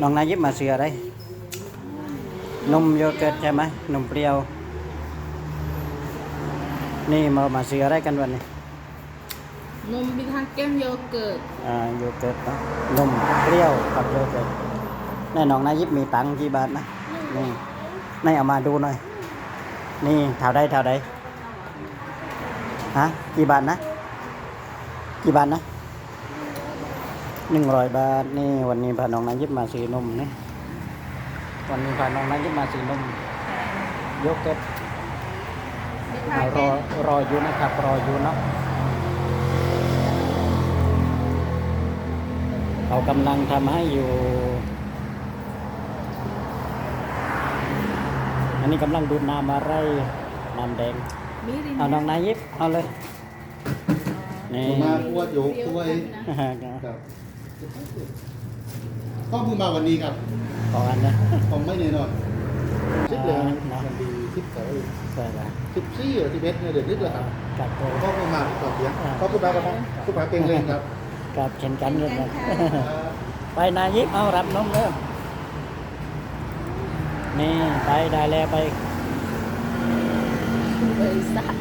น้องนายยิบมาซื้ออะไรนมโยเกิร์ตใช่ไหมนมเปรี้ยว นี่มามาซื้ออะไรกันวันนี้นมมีทั้งแก้มโยเกิร์ตอ่าโยเกิร์ตเนอะนมเปรี้ยวกับโยเกิร์ตแน่น้องนายยิบมีตังค์กี่บาทนะนี่นี่เอามาดูหน่อย นี่เท่าใดเท่าใดฮะกี่บาทนะกี่บาทนะ หนึ่งร้อยบาทนี่วันนี้พาน้องนายยิบมาซื้อนมนี่วันนี้พาน้องนายยิบมาซื้อนมโยเกิร์ตอ่ารอรออยู่นะครับรออยู่เนาะเขากำลังทำให้อยู่ อันนี้กำลังดูดน้ำอะไรน้ำแดงมีรินเอาน้องนายยิบเอาเลยนี่ผมมาปวดโยกด้วยครับ ข้อมูลมาวันนี้ครับขออันนะผมไม่แน่นอนสิบเลยอ่าวันดีสิบสองใช่ละสิบสี่หรือสิบเอ็ดเนี่ยเดือนนิดเลยครับกับตัวข้อมูลมาตอบเสียงขอบคุณมากครับคุณป้าเก่งเลยครับกับเช่นกันเลยนะไปนายยิบเอารับนมเร็วนี่ไปได้แล้วไปบริษัท